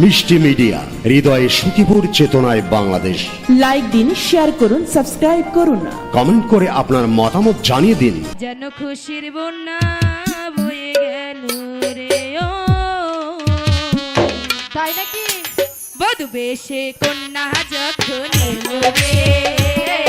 মিষ্টি মিডিয়া হৃদয়ে সুখীপুর চেতনায় বাংলাদেশ। লাইক দিন শেয়ার করুন সাবস্ক্রাইব করুন। কমেন্ট করে আপনার মতামত জানিয়ে দিন। যেন খুশির বন্যা বয়ে গেল রে ও। তাই নাকি? বধু বেশে কন্যা যখন এলো রে।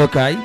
लोकाई